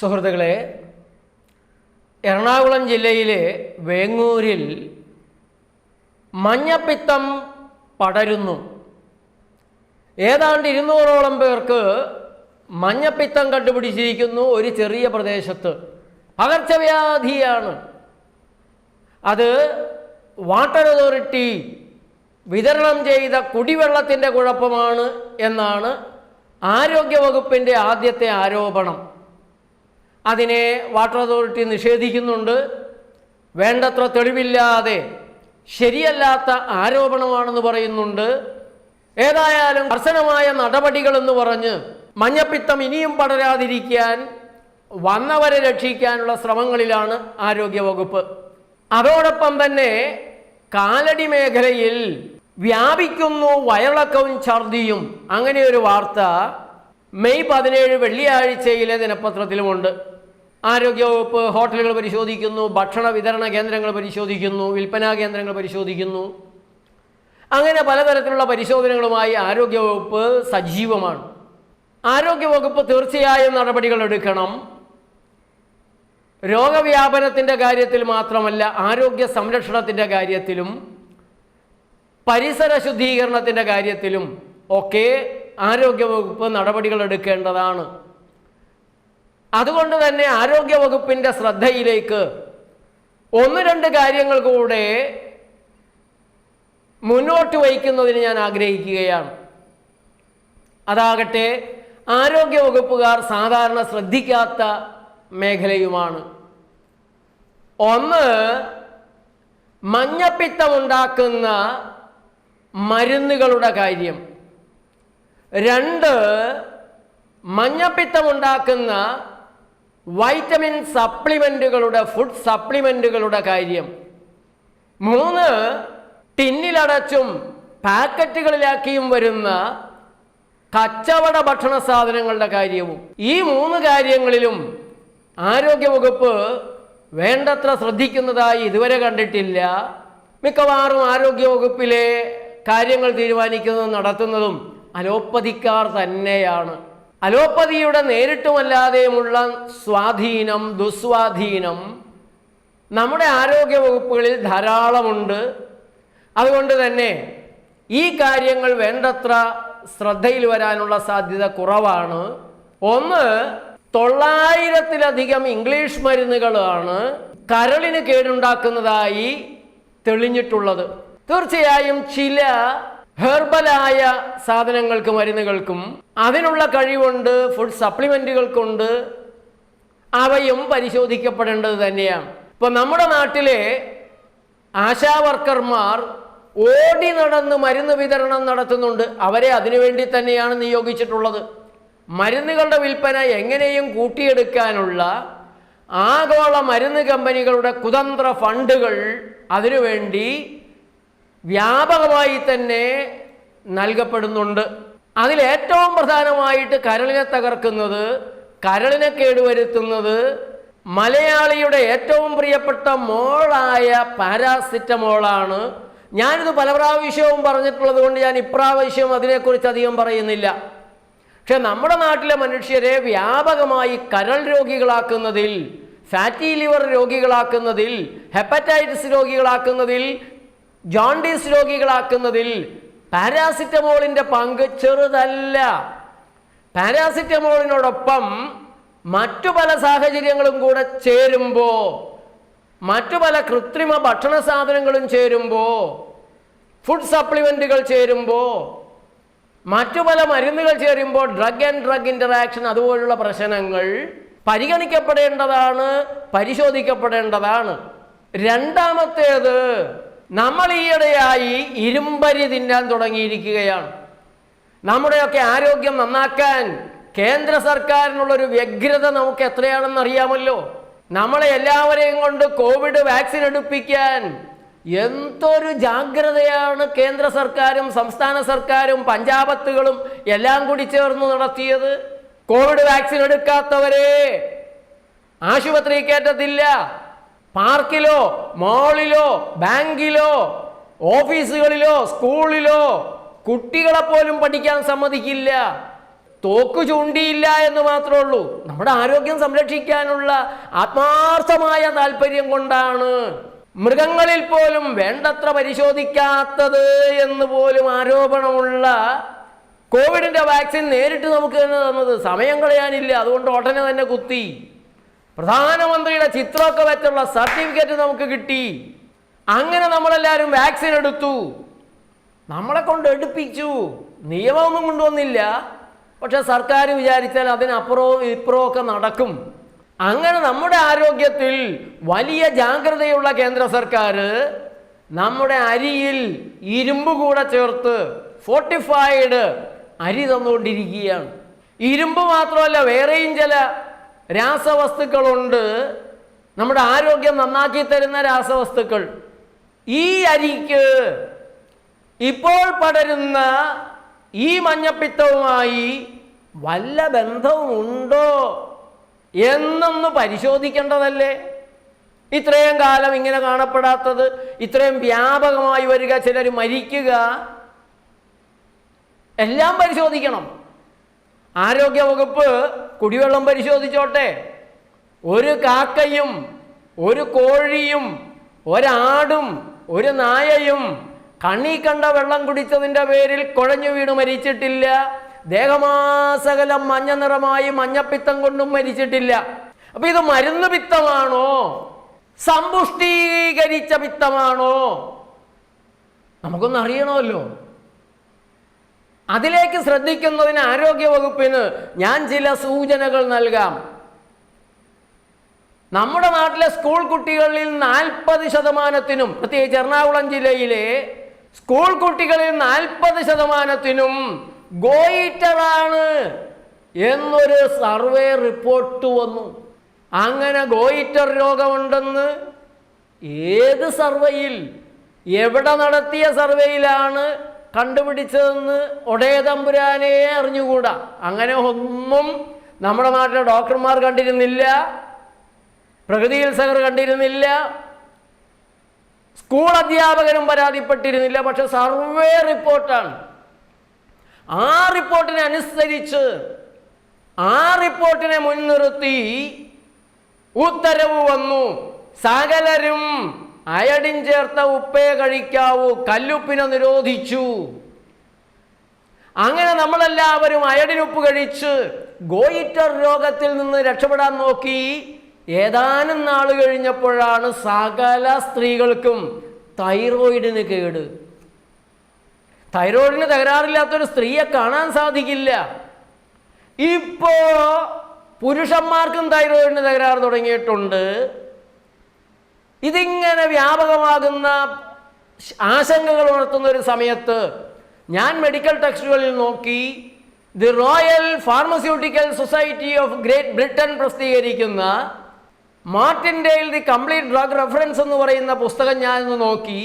സുഹൃത്തുക്കളെ എറണാകുളം ജില്ലയിലെ വേങ്ങൂരിൽ മഞ്ഞപ്പിത്തം പടരുന്നു. ഏതാണ്ട് ഇരുന്നൂറോളം പേർക്ക് മഞ്ഞപ്പിത്തം കണ്ടുപിടിച്ചിരിക്കുന്നു ഒരു ചെറിയ പ്രദേശത്ത്. പകർച്ചവ്യാധിയാണ്. അത് വാട്ടർ അതോറിറ്റി വിതരണം ചെയ്ത കുടിവെള്ളത്തിന്റെ കുഴപ്പമാണ് എന്നാണ് ആരോഗ്യവകുപ്പിന്റെ ആദ്യത്തെ ആരോപണം. അതിനെ വാട്ടർ അതോറിറ്റി നിഷേധിക്കുന്നുണ്ട്. വേണ്ടത്ര തെളിവില്ലാതെ ശരിയല്ലാത്ത ആരോപണമാണെന്ന് പറയുന്നുണ്ട്. ഏതായാലും കർശനമായ നടപടികളെന്ന് പറഞ്ഞ് മഞ്ഞപ്പിത്തം ഇനിയും പടരാതിരിക്കാൻ വന്നവരെ രക്ഷിക്കാനുള്ള ശ്രമങ്ങളിലാണ് ആരോഗ്യവകുപ്പ്. അതോടൊപ്പം തന്നെ കാലടി മേഖലയിൽ വ്യാപിക്കുന്നു വയറിളക്കവും ഛർദിയും. അങ്ങനെ ഒരു വാർത്ത മെയ് പതിനേഴ് വെള്ളിയാഴ്ചയിലെ ദിനപത്രത്തിലുമുണ്ട്. ആരോഗ്യവകുപ്പ് ഹോട്ടലുകൾ പരിശോധിക്കുന്നു ഭക്ഷണ വിതരണ കേന്ദ്രങ്ങൾ പരിശോധിക്കുന്നു വിൽപ്പനാ കേന്ദ്രങ്ങൾ പരിശോധിക്കുന്നു. അങ്ങനെ പലതരത്തിലുള്ള പരിശോധനകളുമായി ആരോഗ്യവകുപ്പ് സജീവമാണ്. ആരോഗ്യവകുപ്പ് തീർച്ചയായും നടപടികൾ എടുക്കണം. രോഗവ്യാപനത്തിന്റെ കാര്യത്തിൽ മാത്രമല്ല ആരോഗ്യ സംരക്ഷണത്തിന്റെ കാര്യത്തിലും പരിസര ശുദ്ധീകരണത്തിന്റെ കാര്യത്തിലും ഒക്കെ ആരോഗ്യവകുപ്പ് നടപടികൾ എടുക്കേണ്ടതാണ്. അതുകൊണ്ട് തന്നെ ആരോഗ്യവകുപ്പിന്റെ ശ്രദ്ധയിലേക്ക് ഒന്ന് രണ്ട് കാര്യങ്ങൾ കൂടെ മുന്നോട്ട് വയ്ക്കുന്നതിന് ഞാൻ ആഗ്രഹിക്കുകയാണ്. അതാകട്ടെ ആരോഗ്യവകുപ്പുകാർ സാധാരണ ശ്രദ്ധിക്കാത്ത മേഖലയുമാണ്. ഒന്ന് മഞ്ഞപ്പിത്തമുണ്ടാക്കുന്ന മരുന്നുകളുടെ കാര്യം. രണ്ട് മഞ്ഞപ്പിത്തമുണ്ടാക്കുന്ന വൈറ്റമിൻ സപ്ലിമെന്റുകളുടെ ഫുഡ് സപ്ലിമെന്റുകളുടെ കാര്യം. മൂന്ന് ടിന്നിലടച്ചും പാക്കറ്റുകളിലാക്കിയും വരുന്ന കച്ചവട ഭക്ഷണ സാധനങ്ങളുടെ കാര്യവും. ഈ മൂന്ന് കാര്യങ്ങളിലും ആരോഗ്യവകുപ്പ് വേണ്ടത്ര ശ്രദ്ധിക്കുന്നതായി ഇതുവരെ കണ്ടിട്ടില്ല. മിക്കവാറും ആരോഗ്യവകുപ്പിലെ കാര്യങ്ങൾ തീരുമാനിക്കുന്നതും നടത്തുന്നതും അലോപ്പതിക്കാർ തന്നെയാണ്. അലോപ്പതിയുടെ നേരിട്ടുമല്ലാതെയുമുള്ള സ്വാധീനം ദുസ്വാധീനം നമ്മുടെ ആരോഗ്യ വകുപ്പുകളിൽ ധാരാളമുണ്ട്. അതുകൊണ്ട് തന്നെ ഈ കാര്യങ്ങൾ വേണ്ടത്ര ശ്രദ്ധയിൽ വരാനുള്ള സാധ്യത കുറവാണ്. ഒന്ന് തൊള്ളായിരത്തിലധികം ഇംഗ്ലീഷ് മരുന്നുകളാണ് കരളിന് കേടുണ്ടാക്കുന്നതായി തെളിഞ്ഞിട്ടുള്ളത്. തീർച്ചയായും ചില ഹെർബലായ സാധനങ്ങൾക്ക് മരുന്നുകൾക്കും അതിനുള്ള കഴിവുണ്ട് ഫുഡ് സപ്ലിമെന്റുകൾക്കുണ്ട് അവയും പരിശോധിക്കപ്പെടേണ്ടത് തന്നെയാണ്. ഇപ്പോൾ നമ്മുടെ നാട്ടിലെ ആശാവർക്കർമാർ ഓടി നടന്ന് മരുന്ന് വിതരണം നടത്തുന്നുണ്ട്. അവരെ അതിനുവേണ്ടി തന്നെയാണ് നിയോഗിച്ചിട്ടുള്ളത്. മരുന്നുകളുടെ വിൽപ്പന എങ്ങനെയും കൂട്ടിയെടുക്കാനുള്ള ആഗോള മരുന്ന് കമ്പനികളുടെ കുതന്ത്ര ഫണ്ടുകൾ അതിനുവേണ്ടി വ്യാപകമായി തന്നെ നൽകപ്പെടുന്നുണ്ട്. അതിലേറ്റവും പ്രധാനമായിട്ട് കരളിനെ തകർക്കുന്നത് കരളിനെ കേടുവരുത്തുന്നത് മലയാളിയുടെ ഏറ്റവും പ്രിയപ്പെട്ട മോളായ പാരാസിറ്റമോളാണ്. ഞാനിത് പല പ്രാവശ്യവും പറഞ്ഞിട്ടുള്ളത് കൊണ്ട് ഞാൻ ഇപ്രാവശ്യം അതിനെക്കുറിച്ച് അധികം പറയുന്നില്ല. പക്ഷെ നമ്മുടെ നാട്ടിലെ മനുഷ്യരെ വ്യാപകമായി കരൾ രോഗികളാക്കുന്നതിൽ ഫാറ്റി ലിവർ രോഗികളാക്കുന്നതിൽ ഹെപ്പറ്റൈറ്റിസ് രോഗികളാക്കുന്നതിൽ ജോണ്ടിസ് രോഗികളാക്കുന്നതിൽ പാരാസിറ്റമോളിന്റെ പങ്ക് ചെറുതല്ല. പാരാസിറ്റമോളിനോടൊപ്പം മറ്റു പല സാഹചര്യങ്ങളും കൂടെ ചേരുമ്പോൾ മറ്റു പല കൃത്രിമ ഭക്ഷണ സാധനങ്ങളും ചേരുമ്പോൾ ഫുഡ് സപ്ലിമെന്റുകൾ ചേരുമ്പോൾ മറ്റു പല മരുന്നുകൾ ചേരുമ്പോൾ ഡ്രഗ് ആൻഡ് ഡ്രഗ് ഇന്ററാക്ഷൻ അതുപോലുള്ള പ്രശ്നങ്ങൾ പരിഗണിക്കപ്പെടേണ്ടതാണ് പരിശോധിക്കപ്പെടേണ്ടതാണ്. രണ്ടാമത്തേത് നമ്മൾ ഈയിടെയായി ഇരുമ്പരി തിന്നാൻ തുടങ്ങിയിരിക്കുകയാണ്. നമ്മുടെയൊക്കെ ആരോഗ്യം നന്നാക്കാൻ കേന്ദ്ര സർക്കാരിനുള്ളൊരു വ്യഗ്രത നമുക്ക് എത്രയാണെന്ന് അറിയാമല്ലോ. നമ്മളെ എല്ലാവരെയും കൊണ്ട് കോവിഡ് വാക്സിൻ എടുപ്പിക്കാൻ എന്തൊരു ജാഗ്രതയാണ് കേന്ദ്ര സർക്കാരും സംസ്ഥാന സർക്കാരും പഞ്ചാബത്തുകളും എല്ലാം കൂടി ചേർന്ന് നടത്തിയത്. കോവിഡ് വാക്സിൻ എടുക്കാത്തവരെ ആശുപത്രി കയറ്റത്തില്ല. പാർക്കിലോ മാളിലോ ബാങ്കിലോ ഓഫീസുകളിലോ സ്കൂളിലോ കുട്ടികളെ പോലും പഠിക്കാൻ സമ്മതിക്കില്ല. തോക്ക് ചൂണ്ടിയില്ല എന്ന് മാത്രമേ ഉള്ളൂ. നമ്മുടെ ആരോഗ്യം സംരക്ഷിക്കാനുള്ള ആത്മാർത്ഥമായ താല്പര്യം കൊണ്ടാണ് മൃഗങ്ങളിൽ പോലും വേണ്ടത്ര പരിശോധിക്കാത്തത് എന്ന് പോലും ആരോപണമുള്ള കോവിഡിന്റെ വാക്സിൻ നേരിട്ട് നമുക്ക് തന്നെ തന്നത് സമയം കളയാനില്ല. അതുകൊണ്ട് ഉടനെ തന്നെ കുത്തി. പ്രധാനമന്ത്രിയുടെ ചിത്രമൊക്കെ വെച്ചുള്ള സർട്ടിഫിക്കറ്റ് നമുക്ക് കിട്ടി. അങ്ങനെ നമ്മളെല്ലാവരും വാക്സിൻ എടുത്തു. നമ്മളെ കൊണ്ട് എടുപ്പിച്ചു. നിയമമൊന്നും കൊണ്ടുവന്നില്ല. പക്ഷെ സർക്കാർ വിചാരിച്ചാൽ അതിനപ്പുറവും ഇപ്പുറവും ഒക്കെ നടക്കും. അങ്ങനെ നമ്മുടെ ആരോഗ്യത്തിൽ വലിയ ജാഗ്രതയുള്ള കേന്ദ്ര സർക്കാർ നമ്മുടെ അരിയിൽ ഇരുമ്പ് കൂടെ ചേർത്ത് ഫോർട്ടിഫൈഡ് അരി തന്നുകൊണ്ടിരിക്കുകയാണ്. ഇരുമ്പ് മാത്രമല്ല വേറെയും ചില രാസവസ്തുക്കളുണ്ട്. നമ്മുടെ ആരോഗ്യം നന്നാക്കി തരുന്ന രാസവസ്തുക്കൾ. ഈ അരിക്ക് ഇപ്പോൾ പടരുന്ന ഈ മഞ്ഞപ്പിത്തവുമായി വല്ല ബന്ധവുമുണ്ടോ എന്നൊന്ന് പരിശോധിക്കേണ്ടതല്ലേ? ഇത്രയും കാലം ഇങ്ങനെ കാണപ്പെടാത്തത് ഇത്രയും വ്യാപകമായി വരിക ചിലർ മരിക്കുക. എല്ലാം പരിശോധിക്കണം. ആരോഗ്യവകുപ്പ് കുടിവെള്ളം പരിശോധിച്ചോട്ടെ. ഒരു കാക്കയും ഒരു കോഴിയും ഒരാടും ഒരു നായയും കണ്ണി കണ്ട വെള്ളം കുടിച്ചതിന്റെ പേരിൽ കുഴഞ്ഞു വീണ് മരിച്ചിട്ടില്ല. ദേഹമാസകലം മഞ്ഞ നിറമായി മഞ്ഞപ്പിത്തം കൊണ്ടും മരിച്ചിട്ടില്ല. അപ്പൊ ഇത് മരുന്ന് പിത്തമാണോ? സമ്പുഷ്ടീകരിച്ച പിത്തമാണോ? നമുക്കൊന്ന് അറിയണമല്ലോ. അതിലേക്ക് ശ്രദ്ധിക്കുന്നതിന് ആരോഗ്യ വകുപ്പിന് ഞാൻ ചില സൂചനകൾ നൽകാം. നമ്മുടെ നാട്ടിലെ സ്കൂൾ കുട്ടികളിൽ നാൽപ്പത് ശതമാനത്തിനും പ്രത്യേകിച്ച് എറണാകുളം ജില്ലയിലെ സ്കൂൾ കുട്ടികളിൽ നാൽപ്പത് ശതമാനത്തിനും ഗോയിറ്ററാണ് എന്നൊരു സർവേ റിപ്പോർട്ട് വന്നു. അങ്ങനെ ഗോയിറ്റർ രോഗമുണ്ടെന്ന് ഏത് സർവേയിൽ? എവിടെ നടത്തിയ സർവേയിലാണ്? കണ്ടുപിടിച്ചതെന്ന് ഒടേ തമ്പുരാനെ അറിഞ്ഞുകൂടാ. അങ്ങനെ ഒന്നും നമ്മുടെ നാട്ടിലെ ഡോക്ടർമാർ കണ്ടിരുന്നില്ല പ്രകൃതി ചികിത്സകർ കണ്ടിരുന്നില്ല സ്കൂൾ അധ്യാപകരും പരാതിപ്പെട്ടിരുന്നില്ല പക്ഷെ സർവേ റിപ്പോർട്ടാണ്. ആ റിപ്പോർട്ടിനനുസരിച്ച് ആ റിപ്പോർട്ടിനെ മുൻനിർത്തി ഉത്തരവ് വന്നു. സകലരും അയഡിൻ ചേർത്ത ഉപ്പേ കഴിക്കാവൂ കല്ലുപ്പിനെ നിരോധിച്ചു. അങ്ങനെ നമ്മളെല്ലാവരും അയഡിനുപ്പ് കഴിച്ച് ഗോയിറ്റർ രോഗത്തിൽ നിന്ന് രക്ഷപ്പെടാൻ നോക്കി. ഏതാനും നാൾ കഴിഞ്ഞപ്പോഴാണ് സകല സ്ത്രീകൾക്കും തൈറോയിഡിന് കേട്. തൈറോയിഡിന് തകരാറില്ലാത്തൊരു സ്ത്രീയെ കാണാൻ സാധിക്കില്ല. ഇപ്പോ പുരുഷന്മാർക്കും തൈറോയിഡിന് തകരാറ് തുടങ്ങിയിട്ടുണ്ട്. ഇതിങ്ങനെ വ്യാപകമാകുന്ന ആശങ്കകൾ ഉണർത്തുന്ന ഒരു സമയത്ത് ഞാൻ മെഡിക്കൽ ടെക്സ്റ്റുകളിൽ നോക്കി the royal pharmaceutical society of great Britain പ്രസിദ്ധീകരിക്കുന്ന Martindale the complete drug reference എന്ന് പറയുന്ന പുസ്തകം ഞാൻ നോക്കി.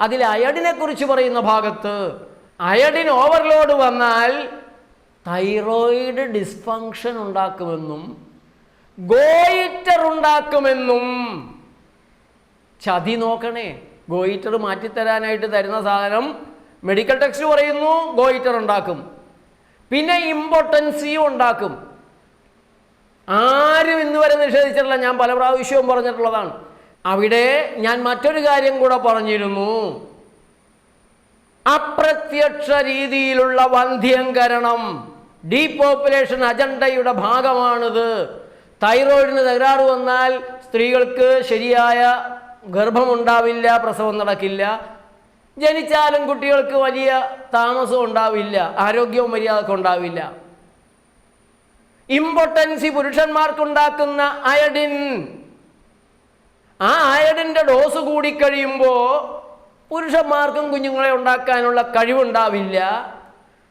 അതിൽ അയഡിനെ കുറിച്ച് പറയുന്ന ഭാഗത്ത് അയഡിൻ ഓവർലോഡ് വന്നാൽ തൈറോയിഡ് ഡിസ്ഫങ്ഷൻ ഉണ്ടാക്കുമെന്നും ഗോയിറ്റർ ഉണ്ടാക്കുമെന്നും ചതി നോക്കണേ. ഗോയിറ്റർ മാറ്റിത്തരാനായിട്ട് തരുന്ന സാധനം മെഡിക്കൽ ടെക്സ്റ്റ് പറയുന്നു ഗോയിറ്റർ ഉണ്ടാക്കും. പിന്നെ ഇമ്പോർട്ടൻസിയും ഉണ്ടാക്കും. ആരും ഇന്ന് വരെ നിഷേധിച്ചിട്ടില്ല. ഞാൻ പല പ്രാവശ്യവും പറഞ്ഞിട്ടുള്ളതാണ്. അവിടെ ഞാൻ മറ്റൊരു കാര്യം കൂടെ പറഞ്ഞിരുന്നു. അപ്രത്യക്ഷ രീതിയിലുള്ള വന്ധ്യംകരണം ഡീപോപ്പുലേഷൻ അജണ്ടയുടെ ഭാഗമാണിത്. തൈറോയിഡിന് തകരാറ് വന്നാൽ സ്ത്രീകൾക്ക് ശരിയായ ഗർഭമുണ്ടാവില്ല പ്രസവം നടക്കില്ല. ജനിച്ചാലും കുട്ടികൾക്ക് വലിയ താമസം ഉണ്ടാവില്ല ആരോഗ്യവും മര്യാദയ്ക്ക് ഉണ്ടാവില്ല. ഇമ്പോർട്ടൻസി പുരുഷന്മാർക്കുണ്ടാക്കുന്ന അയഡിൻ. ആ അയഡിന്റെ ഡോസ് കൂടിക്കഴിയുമ്പോൾ പുരുഷന്മാർക്കും കുഞ്ഞുങ്ങളെ ഉണ്ടാക്കാനുള്ള കഴിവുണ്ടാവില്ല.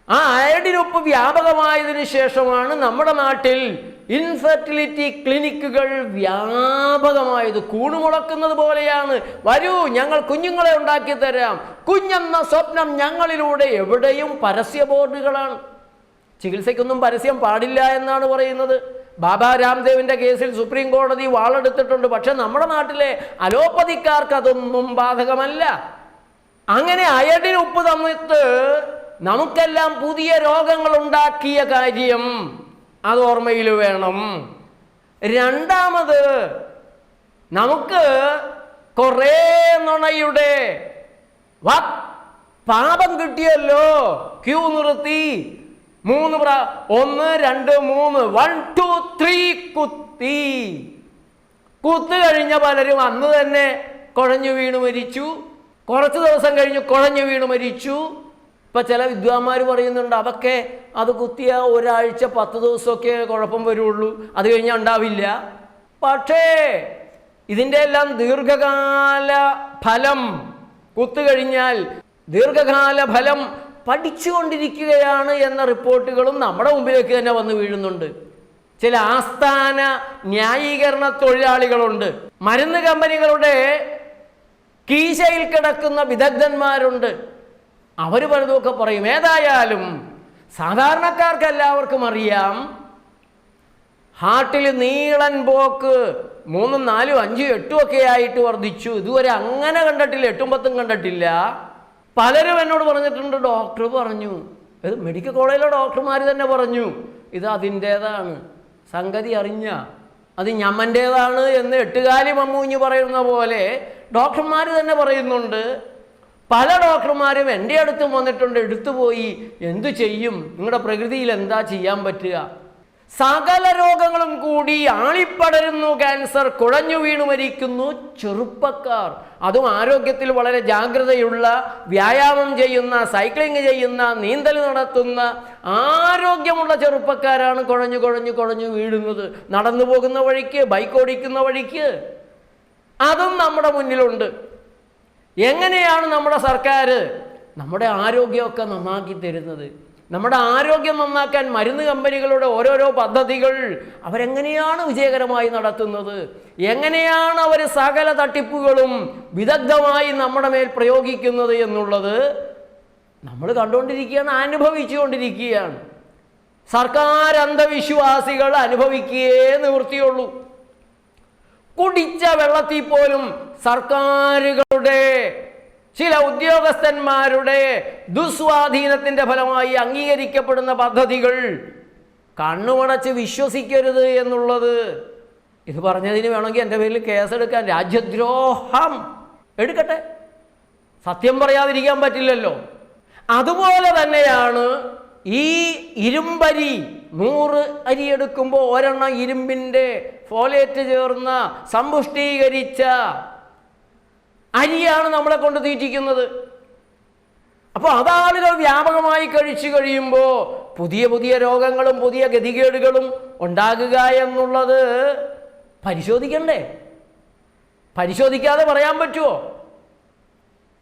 ആ അയഡിനൊപ്പ് വ്യാപകമായതിനു ശേഷമാണ് നമ്മുടെ നാട്ടിൽ ഇൻഫെർട്ടിലിറ്റി ക്ലിനിക്കുകൾ വ്യാപകമായത് കൂണുമുളക്കുന്നത് പോലെയാണ്. വരൂ ഞങ്ങൾ കുഞ്ഞുങ്ങളെ ഉണ്ടാക്കി തരാം കുഞ്ഞെന്ന സ്വപ്നം ഞങ്ങളിലൂടെ എവിടെയും പരസ്യ ബോർഡുകളാണ്. ചികിത്സയ്ക്കൊന്നും പരസ്യം പാടില്ല എന്നാണ് പറയുന്നത്. ബാബ രാംദേവിന്റെ കേസിൽ സുപ്രീം കോടതി വാളെടുത്തിട്ടുണ്ട്. പക്ഷെ നമ്മുടെ നാട്ടിലെ അലോപ്പതിക്കാർക്ക് അതൊന്നും ബാധകമല്ല. അങ്ങനെ അയഡിന് ഉപ്പ് തന്നിട്ട് നമുക്കെല്ലാം പുതിയ രോഗങ്ങൾ ഉണ്ടാക്കിയ കാര്യം അത് ഓർമ്മയിൽ വേണം. രണ്ടാമത് നമുക്ക് കുറേ നുണയുടെ പാപം കിട്ടിയല്ലോ. ക്യൂ നിർത്തി. മൂന്ന് പ്രാ ഒന്ന് രണ്ട് മൂന്ന്. വൺ ടു ത്രീ കുത്തി. കുത്തു കഴിഞ്ഞ പലരും അന്ന് തന്നെ കുഴഞ്ഞു വീണു മരിച്ചു. കുറച്ച് ദിവസം കഴിഞ്ഞ് കുഴഞ്ഞു വീണു മരിച്ചു. ഇപ്പൊ ചില വിദ്വാന്മാർ പറയുന്നുണ്ട് അതൊക്കെ അത് കുത്തിയ ഒരാഴ്ച പത്ത് ദിവസമൊക്കെ കുഴപ്പം വരുള്ളൂ. അത് കഴിഞ്ഞാൽ ഉണ്ടാവില്ല. പക്ഷേ ഇതിന്റെ എല്ലാം ദീർഘകാല ഫലം കുത്തു കഴിഞ്ഞാൽ ദീർഘകാല ഫലം പഠിച്ചുകൊണ്ടിരിക്കുകയാണ് എന്ന റിപ്പോർട്ടുകളും നമ്മുടെ മുമ്പിലേക്ക് തന്നെ വന്ന് വീഴുന്നുണ്ട്. ചില ആസ്ഥാന ന്യായീകരണ തൊഴിലാളികളുണ്ട്. മരുന്ന് കമ്പനികളുടെ കീശയിൽ കിടക്കുന്ന വിദഗ്ധന്മാരുണ്ട്. അവർ പലതുമൊക്കെ പറയും. ഏതായാലും സാധാരണക്കാർക്ക് എല്ലാവർക്കും അറിയാം ഹാർട്ടിൽ നീളൻ പോക്ക് മൂന്നും നാലും അഞ്ചും എട്ടും ഒക്കെ ആയിട്ട് വർദ്ധിച്ചു. ഇതുവരെ അങ്ങനെ കണ്ടിട്ടില്ല എട്ടും പത്തും കണ്ടിട്ടില്ല. പലരും എന്നോട് പറഞ്ഞിട്ടുണ്ട് ഡോക്ടർ പറഞ്ഞു. ഇത് മെഡിക്കൽ കോളേജിലെ ഡോക്ടർമാർ തന്നെ പറഞ്ഞു ഇത് അതിന്റേതാണ്. സംഗതി അറിഞ്ഞ അത് ഞമ്മന്റേതാണ് എന്ന് എട്ടുകാലി മമ്മൂഞ്ഞ് പറയുന്ന പോലെ ഡോക്ടർമാർ തന്നെ പറയുന്നുണ്ട്. പല ഡോക്ടർമാരും എന്റെ അടുത്തും വന്നിട്ടുണ്ട് എടുത്തുപോയി. എന്തു ചെയ്യും? നിങ്ങളുടെ പ്രകൃതിയിൽ എന്താ ചെയ്യാൻ പറ്റുക? സകല രോഗങ്ങളും കൂടി ആളിപ്പടരുന്നു ക്യാൻസർ. കുഴഞ്ഞു വീണു മരിക്കുന്നു ചെറുപ്പക്കാർ. അതും ആരോഗ്യത്തിൽ വളരെ ജാഗ്രതയുള്ള വ്യായാമം ചെയ്യുന്ന സൈക്ലിംഗ് ചെയ്യുന്ന നീന്തൽ നടത്തുന്ന ആരോഗ്യമുള്ള ചെറുപ്പക്കാരാണ് കുഴഞ്ഞു കുഴഞ്ഞു കുഴഞ്ഞു വീഴുന്നത്. നടന്നു പോകുന്ന വഴിക്ക് ബൈക്ക് ഓടിക്കുന്ന വഴിക്ക്. അതും നമ്മുടെ മുന്നിലുണ്ട്. എങ്ങനെയാണ് നമ്മുടെ സർക്കാർ നമ്മുടെ ആരോഗ്യമൊക്കെ നന്നാക്കി തരുന്നത്? നമ്മുടെ ആരോഗ്യം നന്നാക്കാൻ മരുന്ന് കമ്പനികളുടെ ഓരോരോ പദ്ധതികൾ അവരെങ്ങനെയാണ് വിജയകരമായി നടത്തുന്നത്? എങ്ങനെയാണ് അവർ സകല തട്ടിപ്പുകളും വിദഗ്ധമായി നമ്മുടെ മേൽ പ്രയോഗിക്കുന്നത് എന്നുള്ളത് നമ്മൾ കണ്ടുകൊണ്ടിരിക്കുകയാണ് അനുഭവിച്ചുകൊണ്ടിരിക്കുകയാണ്. സർക്കാർ അന്ധവിശ്വാസികൾ അനുഭവിക്കുകയേ നിവൃത്തിയുള്ളൂ. കുടിച്ച വെള്ളത്തിൽ പോലും സർക്കാരുകളുടെ ചില ഉദ്യോഗസ്ഥന്മാരുടെ ദുസ്വാധീനത്തിന്റെ ഫലമായി അംഗീകരിക്കപ്പെടുന്ന പദ്ധതികൾ കണ്ണുമടച്ച് വിശ്വസിക്കരുത് എന്നുള്ളത്. ഇത് പറഞ്ഞതിന് വേണമെങ്കിൽ എന്റെ പേരിൽ കേസെടുക്കാൻ രാജ്യദ്രോഹം എടുക്കട്ടെ. സത്യം പറയാതിരിക്കാൻ പറ്റില്ലല്ലോ. അതുപോലെ തന്നെയാണ് ഈ ഇരുമ്പരി നൂറ് അരി എടുക്കുമ്പോൾ ഒരെണ്ണം ഇരുമ്പിന്റെ ഫോലേറ്റ് ചേർന്ന സമ്പുഷ്ടീകരിച്ച അരിയാണ് നമ്മളെ കൊണ്ട് തീറ്റിക്കുന്നത്. അപ്പോൾ അതാളുകൾ വ്യാപകമായി കഴിച്ചു കഴിയുമ്പോൾ പുതിയ പുതിയ രോഗങ്ങളും പുതിയ ഗതികേടുകളും ഉണ്ടാകുക എന്നുള്ളത് പരിശോധിക്കണ്ടേ? പരിശോധിക്കാതെ പറയാൻ പറ്റുമോ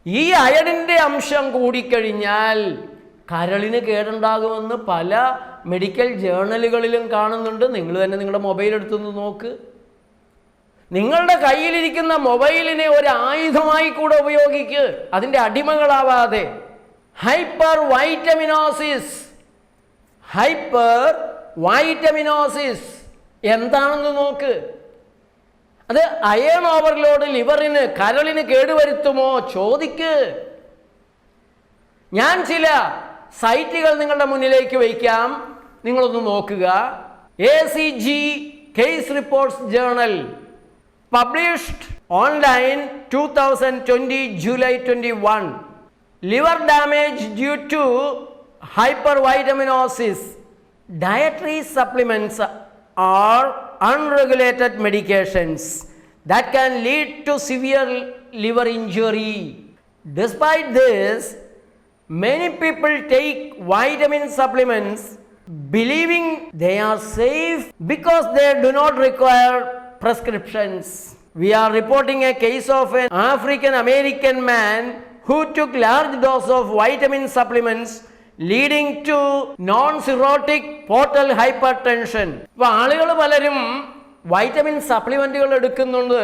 ഈ അയണിന്റെ അംശം കൂടിക്കഴിഞ്ഞാൽ കരളിന് കേടുണ്ടാകുമെന്ന് പല മെഡിക്കൽ ജേർണലുകളിലും കാണുന്നുണ്ട്. നിങ്ങൾ തന്നെ നിങ്ങളുടെ മൊബൈൽ എടുത്തൊന്ന് നോക്ക്. നിങ്ങളുടെ കയ്യിലിരിക്കുന്ന മൊബൈലിനെ ഒരു ആയുധമായി കൂടെ ഉപയോഗിക്ക്. അതിന്റെ അടിമകളാവാതെ. Hypervitaminosis. Hypervitaminosis. എന്താണെന്ന് നോക്ക്. അത് അയൺ ഓവർലോഡ് ലിവറിന് കരളിന് കേടുവരുത്തുമോ? ചോദിക്ക്. ഞാൻ ചില സൈറ്റുകൾ നിങ്ങളുടെ മുന്നിലേക്ക് വയ്ക്കാം. നിങ്ങളൊന്ന് നോക്കുക. A C G case reports journal published online 2020 July 21. Liver damage due to hypervitaminosis. Dietary supplements are unregulated medications that can lead to severe liver injury. Despite this, many people take vitamin supplements believing they are safe because they do not require prescriptions. We are reporting a case of an african american man who took large dose of vitamin supplements leading to non-cirrhotic portal hypertension. അപ്പോൾ ആളുകൾ പലരും vitamin സപ്ലിമെന്റുകൾ എടുക്കുന്നുണ്ട്.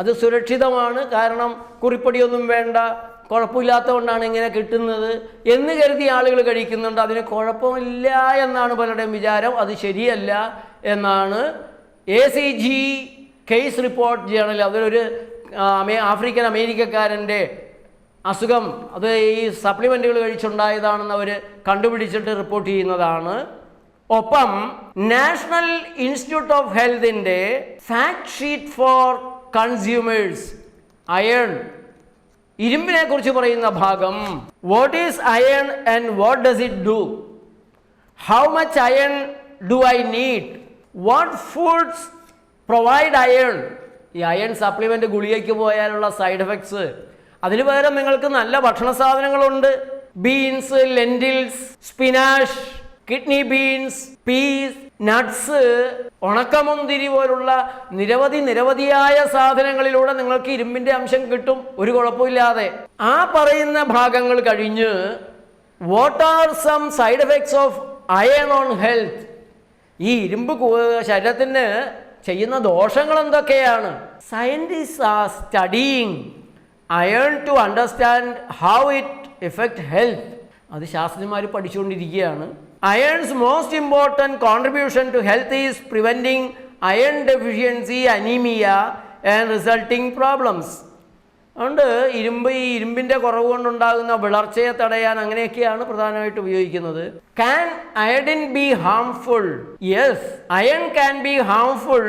അത് സുരക്ഷിതമാണ്. കാരണം കുറിപ്പടിയൊന്നും വേണ്ട കുഴപ്പമില്ലാത്തതുകൊണ്ടാണ് ഇങ്ങനെ കിട്ടുന്നത് എന്ന് കരുതി ആളുകൾ കഴിക്കുന്നുണ്ട്. അതിന് കുഴപ്പമില്ല എന്നാണ് പലരുടെയും വിചാരം. അത് ശരിയല്ല എന്നാണ് A C G case report journal അതിലൊരു ആഫ്രിക്കൻ അമേരിക്കക്കാരന്റെ അസുഖം അത് ഈ സപ്ലിമെന്റുകൾ കഴിച്ചുണ്ടായതാണെന്ന് അവർ കണ്ടുപിടിച്ചിട്ട് റിപ്പോർട്ട് ചെയ്യുന്നതാണ്. ഒപ്പം നാഷണൽ ഇൻസ്റ്റിറ്റ്യൂട്ട് ഓഫ് ഹെൽത്തിന്റെ fact sheet for consumers iron ഇരുമ്പിനെ കുറിച്ച് പറയുന്ന ഭാഗം what is iron and what does it do how much iron do I need what foods provide iron ഈ അയൺ സപ്ലിമെന്റ് ഗുളികയ്ക്ക് പോയാലുള്ള സൈഡ് എഫക്ട്സ് അതിന് പകരം നിങ്ങൾക്ക് നല്ല ഭക്ഷണ സാധനങ്ങളുണ്ട്. Beans lentils spinach kidney beans peas nuts ഉണക്കമുന്തിരി പോലുള്ള നിരവധി നിരവധിയായ സാധനങ്ങളിലൂടെ നിങ്ങൾക്ക് ഇരുമ്പിന്റെ അംശം കിട്ടും. ഒരു കുഴപ്പമില്ലാതെ. ആ പറയുന്ന ഭാഗങ്ങൾ കഴിഞ്ഞ് what are some side effects of iron on health ഈ ഇരുമ്പ് ശരീരത്തിന് ചെയ്യുന്ന ദോഷങ്ങൾ എന്തൊക്കെയാണ് scientist are studying iron to understand how it effect health അത് ശാസ്ത്രജ്ഞന്മാർ പഠിച്ചുകൊണ്ടിരിക്കുകയാണ്. Iron's most important contribution to health is preventing iron deficiency anaemia and resulting problems അതുകൊണ്ട് ഇരുമ്പ് ഈ ഇരുമ്പിന്റെ കുറവ് കൊണ്ടുണ്ടാകുന്ന വിളർച്ചയെ തടയാൻ അങ്ങനെയൊക്കെയാണ് പ്രധാനമായിട്ട് ഉപയോഗിക്കുന്നത്. Can iodine be harmful yes iron can be harmful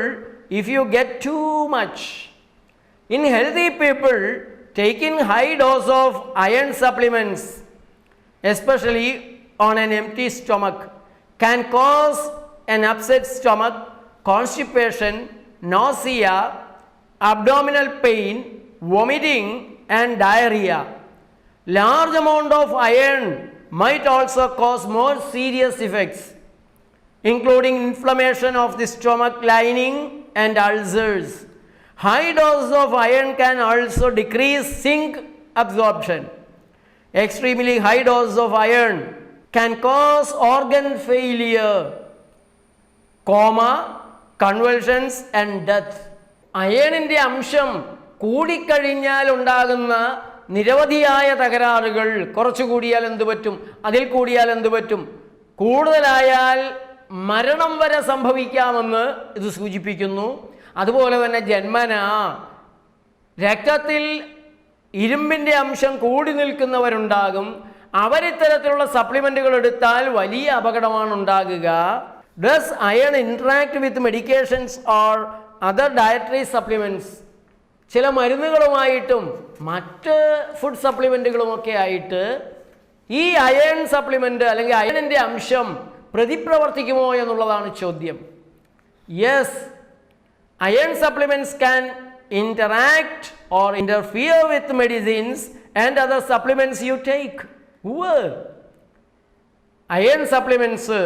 if you get too much in healthy people taking high dose of iron supplements especially on an empty stomach can cause an upset stomach constipation nausea abdominal pain, vomiting, and diarrhea. Large amount of iron might also cause more serious effects, including inflammation of the stomach lining and ulcers. High dose of iron can also decrease zinc absorption. Extremely high dose of iron can cause organ failure, coma, convulsions and death. അയണിൻ്റെ അംശം കൂടിക്കഴിഞ്ഞാൽ ഉണ്ടാകുന്ന നിരവധിയായ തകരാറുകൾ കുറച്ചു കൂടിയാൽ എന്ത് പറ്റും? അതിൽ കൂടിയാൽ എന്ത് പറ്റും? കൂടുതലായാൽ മരണം വരെ സംഭവിക്കാമെന്ന് ഇത് സൂചിപ്പിക്കുന്നു. അതുപോലെ തന്നെ ജന്മന. രക്തത്തിൽ ഇരുമ്പിന്റെ അംശം കൂടി നിൽക്കുന്നവരുണ്ടാകും. അവരിത്തരത്തിലുള്ള സപ്ലിമെന്റുകൾ എടുത്താൽ വലിയ അപകടമാണ് ഉണ്ടാകുക. Does iron interact with medications or other dietary supplements ചില മരുന്നുകളുമായിട്ടും മറ്റ് ഫുഡ് സപ്ലിമെന്റുകളുമൊക്കെ ആയിട്ട് ഈ അയൺ സപ്ലിമെന്റ് അല്ലെങ്കിൽ അയണിന്റെ അംശം പ്രതിപ്രവർത്തിക്കുമോ എന്നുള്ളതാണ് ചോദ്യം. Yes iron supplements can interact or interfere with medicines and other supplements you take iron supplements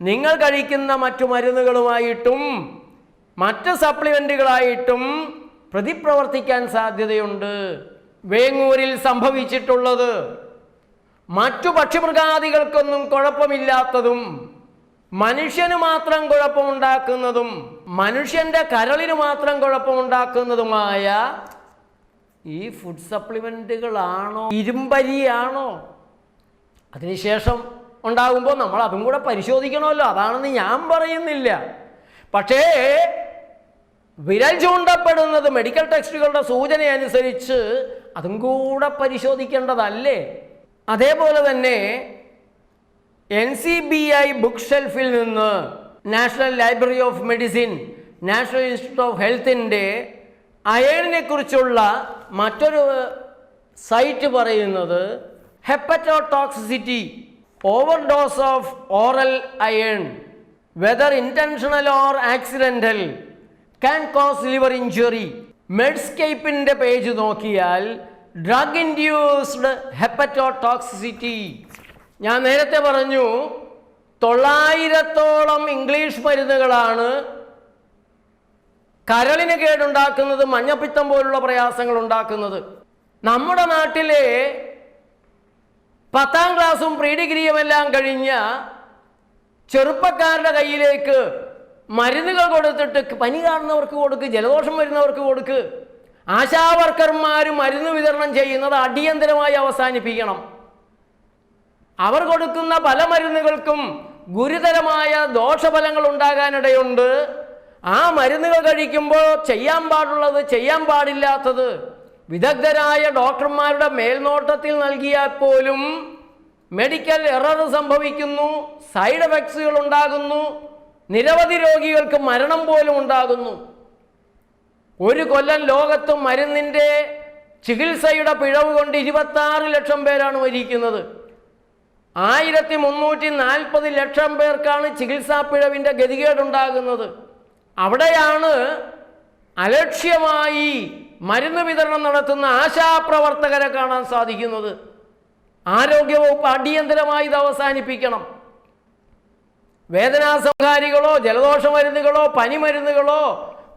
നിങ്ങൾ കഴിക്കുന്ന മറ്റു മരുന്നുകളുമായിട്ടും മറ്റ് സപ്ലിമെന്റുകളായിട്ടും പ്രതിപ്രവർത്തിക്കാൻ സാധ്യതയുണ്ട്. വേങ്ങൂരിൽ സംഭവിച്ചിട്ടുള്ളത് മറ്റു പക്ഷിമൃഗാദികൾക്കൊന്നും കുഴപ്പമില്ലാത്തതും മനുഷ്യന് മാത്രം കുഴപ്പമുണ്ടാക്കുന്നതും മനുഷ്യന്റെ കരളിന് മാത്രം കുഴപ്പമുണ്ടാക്കുന്നതുമായ ഈ ഫുഡ് സപ്ലിമെന്റുകളാണോ ഇരുമ്പരിയാണോ? അതിനുശേഷം ഉണ്ടാകുമ്പോൾ നമ്മൾ അതും കൂടെ പരിശോധിക്കണമല്ലോ. അതാണെന്ന് ഞാൻ പറയുന്നില്ല. പക്ഷേ വിരൽ ചൂണ്ടപ്പെടുന്നത് മെഡിക്കൽ ടെക്സ്റ്റുകളുടെ സൂചന അനുസരിച്ച് അതും കൂടെ പരിശോധിക്കേണ്ടതല്ലേ? അതേപോലെ തന്നെ N C B I book ഷെൽഫിൽ നിന്ന് national library of medicine national institute of ഹെൽത്തിന്റെ അയേണിനെ കുറിച്ചുള്ള മറ്റൊരു സൈറ്റ് പറയുന്നത് hepatotoxicity overdose of oral iron whether intentional or accidental can cause liver injury മെഡ്സ്കേപ്പിന്റെ page നോക്കിയാൽ ഡ്രഗ് ഇൻഡ്യൂസ്ഡ് ഹെപ്പറ്റോടോക്സിസിറ്റി ഞാൻ നേരത്തെ പറഞ്ഞു തൊള്ളായിരത്തോളം ഇംഗ്ലീഷ് മരുന്നുകളാണ് കരളിന് കേടുണ്ടാക്കുന്നത് മഞ്ഞപ്പിത്തം പോലുള്ള പ്രയാസങ്ങൾ ഉണ്ടാക്കുന്നത്. നമ്മുടെ നാട്ടിലെ പത്താം ക്ലാസ്സും പ്രീ ഡിഗ്രിയും എല്ലാം കഴിഞ്ഞ ചെറുപ്പക്കാരുടെ കയ്യിലേക്ക് മരുന്നുകൾ കൊടുത്തിട്ട് പനി കാണുന്നവർക്ക് കൊടുക്ക് ജലദോഷം വരുന്നവർക്ക് കൊടുക്ക്. ആശാവർക്കർമാർ മരുന്ന് വിതരണം ചെയ്യുന്നത് അടിയന്തരമായി അവസാനിപ്പിക്കണം. അവർ കൊടുക്കുന്ന പല മരുന്നുകൾക്കും ഗുരുതരമായ ദോഷഫലങ്ങൾ ഉണ്ടാകാനിടയുണ്ട്. ആ മരുന്നുകൾ കഴിക്കുമ്പോൾ ചെയ്യാൻ പാടുള്ളത് ചെയ്യാൻ പാടില്ലാത്തത് വിദഗ്ധരായ ഡോക്ടർമാരുടെ മേൽനോട്ടത്തിൽ നൽകിയാൽ പോലും മെഡിക്കൽ എറർ സംഭവിക്കുന്നു സൈഡ് എഫക്ട്സുകൾ ഉണ്ടാകുന്നു നിരവധി രോഗികൾക്ക് മരണം പോലും ഉണ്ടാകുന്നു. ഒരു കൊല്ലം ലോകത്ത് മരുന്നിന്റെ ചികിത്സയുടെ പിഴവ് കൊണ്ട് ഇരുപത്താറ് ലക്ഷം പേരാണ് മരിക്കുന്നത്. ആയിരത്തി മുന്നൂറ്റി നാൽപ്പത് ലക്ഷം പേർക്കാണ് ചികിത്സാ പിഴവിന്റെ ഗതികേടുണ്ടാകുന്നത്. അവിടെയാണ് അലക്ഷ്യമായി മരുന്ന് വിതരണം നടത്തുന്ന ആശാപ്രവർത്തകരെ കാണാൻ സാധിക്കുന്നത്. ആരോഗ്യവകുപ്പ് അടിയന്തരമായി ഇത് അവസാനിപ്പിക്കണം. വേദനാസംഹാരികളോ ജലദോഷ മരുന്നുകളോ പനി മരുന്നുകളോ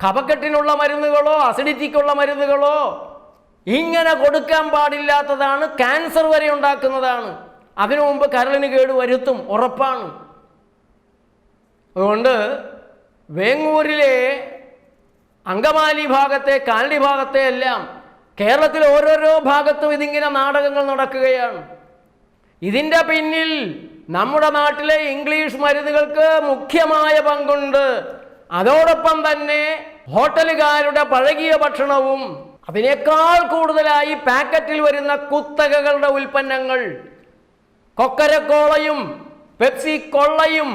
കഫക്കെട്ടിനുള്ള മരുന്നുകളോ അസിഡിറ്റിക്കുള്ള മരുന്നുകളോ ഇങ്ങനെ കൊടുക്കാൻ പാടില്ലാത്തതാണ് ക്യാൻസർ വരെ ഉണ്ടാക്കുന്നതാണ്. അതിനു മുമ്പ് കരളിന് കേട് വരുത്തും ഉറപ്പാണ്. അതുകൊണ്ട് വേങ്ങൂരിലെ അങ്കമാലി ഭാഗത്തെ കാലടി ഭാഗത്തെ എല്ലാം കേരളത്തിലെ ഓരോരോ ഭാഗത്തും ഇതിങ്ങനെ നാടകങ്ങൾ നടക്കുകയാണ്. ഇതിന്റെ പിന്നിൽ നമ്മുടെ നാട്ടിലെ ഇംഗ്ലീഷ് മരുന്നുകൾക്ക് മുഖ്യമായ പങ്കുണ്ട്. അതോടൊപ്പം തന്നെ ഹോട്ടലുകാരുടെ പഴകിയ ഭക്ഷണവും അതിനേക്കാൾ കൂടുതലായി പാക്കറ്റിൽ വരുന്ന കുത്തകകളുടെ ഉൽപ്പന്നങ്ങൾ. കൊക്കരക്കോളയും പെപ്സി കൊള്ളയും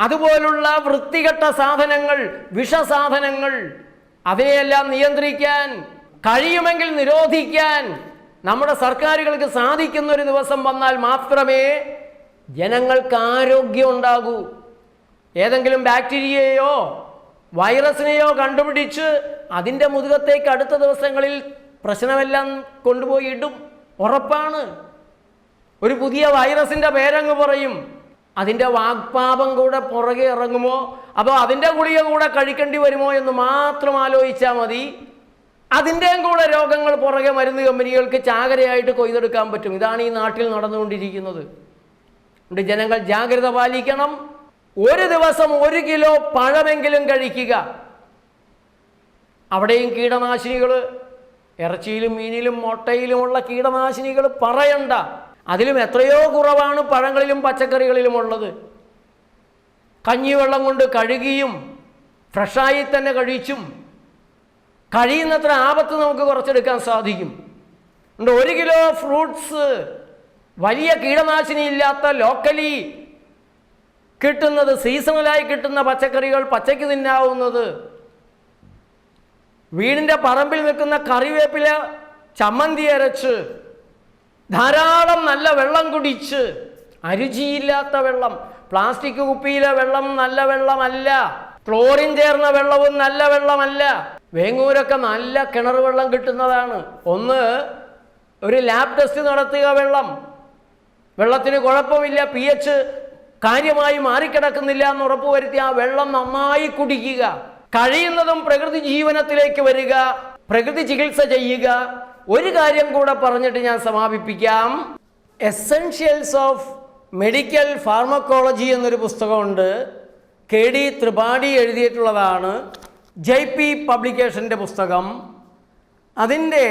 അതുപോലുള്ള വൃത്തികെട്ട സാധനങ്ങൾ വിഷസാധനങ്ങൾ അതിനെയെല്ലാം നിയന്ത്രിക്കാൻ കഴിയുമെങ്കിൽ നിരോധിക്കാൻ നമ്മുടെ സർക്കാരുകൾക്ക് സാധിക്കുന്ന ഒരു ദിവസം വന്നാൽ മാത്രമേ ജനങ്ങൾക്ക് ആരോഗ്യം ഉണ്ടാകൂ. ഏതെങ്കിലും ബാക്ടീരിയയോ വൈറസിനെയോ കണ്ടുപിടിച്ച് അതിന്റെ മുതുകത്തേക്ക് അടുത്ത ദിവസങ്ങളിൽ പ്രശ്നമെല്ലാം കൊണ്ടുപോയി ഇടും. ഉറപ്പാണ്. ഒരു പുതിയ വൈറസിന്റെ പേരങ്ങ് പറയും. അതിന്റെ വാഗ്പാപം കൂടെ പുറകെ ഇറങ്ങുമോ? അപ്പോൾ അതിന്റെ ഗുളിക കൂടെ കഴിക്കേണ്ടി വരുമോ എന്ന് മാത്രം ആലോചിച്ചാൽ മതി. അതിന്റെയും കൂടെ രോഗങ്ങൾ പുറകെ മരുന്ന് കമ്പനികൾക്ക് ചാകരയായിട്ട് കൊയ്തെടുക്കാൻ പറ്റും. ഇതാണ് ഈ നാട്ടിൽ നടന്നുകൊണ്ടിരിക്കുന്നത്. അതുകൊണ്ട് ജനങ്ങൾ ജാഗ്രത പാലിക്കണം. ഒരു ദിവസം ഒരു കിലോ പഴമെങ്കിലും കഴിക്കുക. അവിടെയും കീടനാശിനികൾ ഇറച്ചിയിലും മീനിലും മുട്ടയിലുമുള്ള കീടനാശിനികൾ പറയണ്ട. അതിലും എത്രയോ കുറവാണ് പഴങ്ങളിലും പച്ചക്കറികളിലും ഉള്ളത്. കഞ്ഞിവെള്ളം കൊണ്ട് കഴുകിയും ഫ്രഷായി തന്നെ കഴിച്ചും കഴിയുന്നത്ര ആപത്ത് നമുക്ക് കുറച്ചെടുക്കാൻ സാധിക്കും. ഉണ്ട് ഒരു കിലോ ഫ്രൂട്ട്സ് വലിയ കീടനാശിനി ഇല്ലാത്ത ലോക്കലി കിട്ടുന്നത് സീസണലായി കിട്ടുന്ന പച്ചക്കറികൾ പച്ചയ്ക്ക് തിന്നാവുന്നത്. വീടിന്റെ പറമ്പിൽ നിൽക്കുന്ന കറിവേപ്പില ചമ്മന്തി അരച്ച് ധാരാളം നല്ല വെള്ളം കുടിച്ച് അരുചിയില്ലാത്ത വെള്ളം പ്ലാസ്റ്റിക് കുപ്പിയിലെ വെള്ളം നല്ല വെള്ളമല്ല ക്ലോറിൻ ചേർന്ന വെള്ളവും നല്ല വെള്ളമല്ല. വേങ്ങൂരൊക്കെ നല്ല കിണർ വെള്ളം കിട്ടുന്നതാണ്. ഒന്ന് ഒരു ലാബ് ടെസ്റ്റ് നടത്തുക വെള്ളം. വെള്ളത്തിന് കുഴപ്പമില്ല പി എച്ച് കാര്യമായി മാറിക്കിടക്കുന്നില്ല എന്ന് ഉറപ്പുവരുത്തി ആ വെള്ളം നന്നായി കുടിക്കുക. കഴിയുന്നതും പ്രകൃതി ജീവനത്തിലേക്ക് വരിക പ്രകൃതി ചികിത്സ ചെയ്യുക. ഒരു കാര്യം കൂടെ പറഞ്ഞിട്ട് ഞാൻ സമാപിപ്പിക്കാം. എസെൻഷ്യൽസ് ഓഫ് മെഡിക്കൽ ഫാർമക്കോളജി എന്നൊരു പുസ്തകമുണ്ട്. കെ ഡി ത്രിപാഠി എഴുതിയിട്ടുള്ളതാണ്. ജെ പി പബ്ലിക്കേഷന്റെ പുസ്തകം അതിന്റെ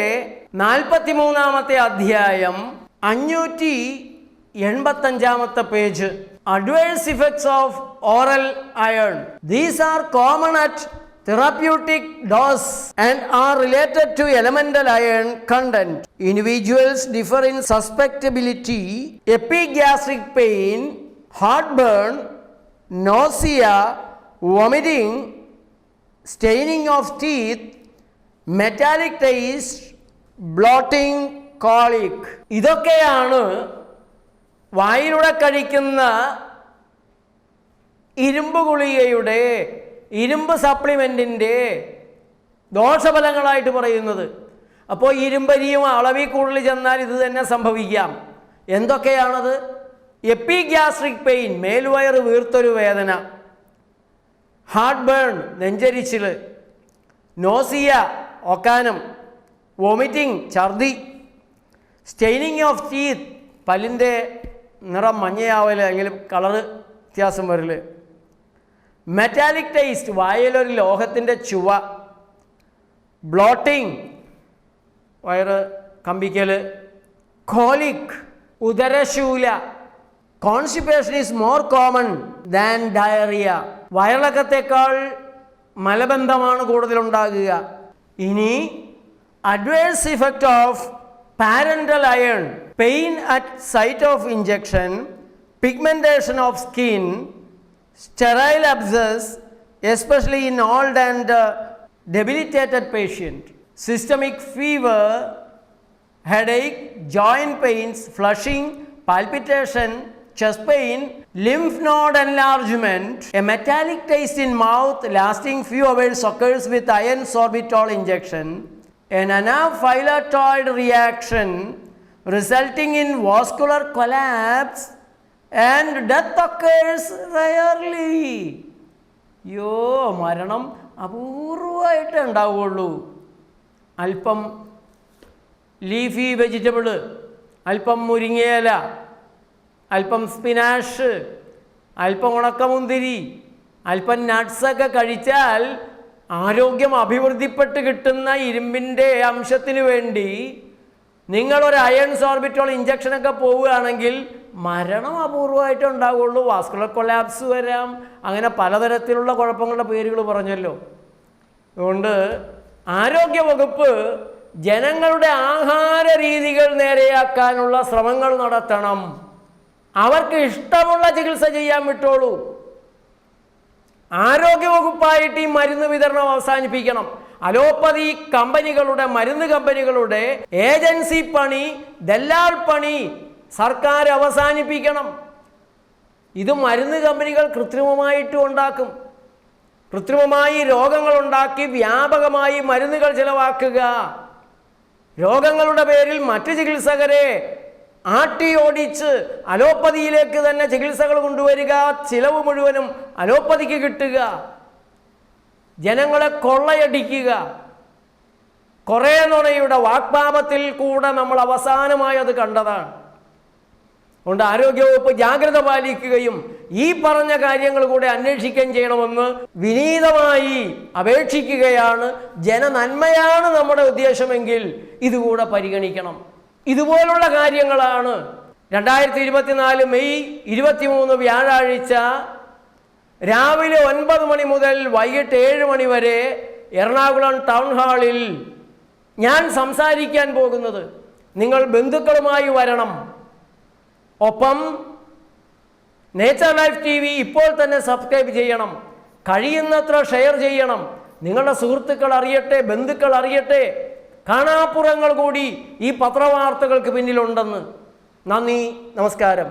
നാൽപ്പത്തി മൂന്നാമത്തെ അധ്യായം അഞ്ഞൂറ്റി എൺപത്തഞ്ചാമത്തെ page adverse effects of oral iron these are common at therapeutic dose and are related to elemental iron content. Individuals differ in susceptibility, epigastric pain, heartburn, nausea, vomiting, staining of teeth, metallic taste, bloating, colic. ഇതൊക്കെയാണ് വായിലൂടെ കഴിക്കുന്ന ഇരുമ്പ് ഗുളികയുടെ ഇരുമ്പ് സപ്ലിമെന്റിന്റെ ദോഷഫലങ്ങളായിട്ട് പറയുന്നത്. അപ്പോൾ ഇരുമ്പരിയും അളവിൽ കൂടുതൽ ചെന്നാൽ ഇത് തന്നെ സംഭവിക്കാം. എന്തൊക്കെയാണത്? എപ്പിഗ്യാസ്ട്രിക് പെയിൻ മേൽവയറ് വീർത്തൊരു വേദന. ഹാർട്ട് ബേൺ നെഞ്ചരിച്ചിൽ നോസിയ ഒക്കാനം വോമിറ്റിംഗ് ഛർദി സ്റ്റെയിനിങ് ഓഫ് ടീത്ത് പല്ലിന്റെ നിറം മഞ്ഞയാവൽ അല്ലെങ്കിൽ കളറ് വ്യത്യാസം വരൽ മെറ്റാലിക് ടേസ്റ്റ് വായിലൊരു ലോഹത്തിന്റെ ചുവ. ബ്ലോട്ടിംഗ് വയറ് കമ്പിക്കൽ colic ഉദരശൂല. Constipation is more common than diarrhoea. വയറിളക്കത്തേക്കാൾ മലബന്ധമാണ് കൂടുതലുണ്ടാകുക. ഇനി adverse effect of parenteral iron pain at site of injection pigmentation of skin sterile abscess especially in old and debilitated patient systemic fever headache joint pains flushing palpitation chest pain, lymph node enlargement, a metallic taste in mouth lasting few hours occurs with iron sorbitol injection, an anaphylatoid reaction resulting in vascular collapse and death occurs rarely. യോ മരണം അപൂർവമായിട്ട് ഉണ്ടാവുള്ളൂ അല്പം leafy vegetable അല്പം മുരിങ്ങയില അല്പം spinach അല്പം ഉണക്കമുന്തിരി അല്പം നട്ട്സൊക്കെ കഴിച്ചാൽ ആരോഗ്യം അഭിവൃദ്ധിപ്പെട്ട് കിട്ടുന്ന ഇരുമ്പിന്റെ അംശത്തിന് വേണ്ടി നിങ്ങളൊരു അയൺ സോർബിറ്റോൾ ഇഞ്ചക്ഷനൊക്കെ പോവുകയാണെങ്കിൽ മരണം അപൂർവമായിട്ട് ഉണ്ടാവുള്ളൂ വാസ്കുലർ കൊലാപ്സ് വരാം. അങ്ങനെ പലതരത്തിലുള്ള കുഴപ്പങ്ങളുടെ പേരുകൾ പറഞ്ഞല്ലോ. അതുകൊണ്ട് ആരോഗ്യ വകുപ്പ് ജനങ്ങളുടെ ആഹാര രീതികൾ നേരെയാക്കാനുള്ള ശ്രമങ്ങൾ നടത്തണം. അവർക്ക് ഇഷ്ടമുള്ള ചികിത്സ ചെയ്യാൻ വിട്ടോളൂ. ആരോഗ്യവകുപ്പായിട്ട് ഈ മരുന്ന് വിതരണം അവസാനിപ്പിക്കണം. അലോപ്പതി കമ്പനികളുടെ മരുന്ന് കമ്പനികളുടെ ഏജൻസി പണി ദല്ലാൾ പണി സർക്കാർ അവസാനിപ്പിക്കണം. ഇത് മരുന്ന് കമ്പനികൾ കൃത്രിമമായിട്ടും ഉണ്ടാക്കും. കൃത്രിമമായി രോഗങ്ങൾ ഉണ്ടാക്കി വ്യാപകമായി മരുന്നുകൾ ചിലവാക്കുക. രോഗങ്ങളുടെ പേരിൽ മറ്റ് ചികിത്സകരെ ആട്ടി ഓടിച്ച് അലോപ്പതിയിലേക്ക് തന്നെ ചികിത്സകൾ കൊണ്ടുവരിക ചിലവ് മുഴുവനും അലോപ്പതിക്ക് കിട്ടുക ജനങ്ങളെ കൊള്ളയടിക്കുക. കുറേ നുണയുടെ വാക്പാപത്തിൽ കൂടെ നമ്മൾ അവസാനമായി അത് കണ്ടതാണ്. അതുകൊണ്ട് ആരോഗ്യവകുപ്പ് ജാഗ്രത പാലിക്കുകയും ഈ പറഞ്ഞ കാര്യങ്ങൾ കൂടെ അന്വേഷിക്കുകയും ചെയ്യണമെന്ന് വിനീതമായി അപേക്ഷിക്കുകയാണ്. ജനനന്മയാണ് നമ്മുടെ ഉദ്ദേശമെങ്കിൽ ഇതുകൂടെ പരിഗണിക്കണം. ഇതുപോലുള്ള കാര്യങ്ങളാണ്. രണ്ടായിരത്തി ഇരുപത്തിനാല് മെയ് ഇരുപത്തിമൂന്ന് വ്യാഴാഴ്ച രാവിലെ ഒൻപത് മണി മുതൽ വൈകിട്ട് ഏഴ് മണി വരെ എറണാകുളം ടൗൺ ഹാളിൽ ഞാൻ സംസാരിക്കാൻ പോകുന്നത് നിങ്ങൾ ബന്ധുക്കളുമായി വരണം. ഒപ്പം നേച്ചർ ലൈഫ് ടി വി ഇപ്പോൾ തന്നെ സബ്സ്ക്രൈബ് ചെയ്യണം. കഴിയുന്നത്ര ഷെയർ ചെയ്യണം. നിങ്ങളുടെ സുഹൃത്തുക്കൾ അറിയട്ടെ ബന്ധുക്കൾ അറിയട്ടെ. കാണാപ്പുറങ്ങൾ കൂടി ഈ പത്രവാർത്തകൾക്ക് പിന്നിലുണ്ടെന്ന് നന്ദി നമസ്കാരം.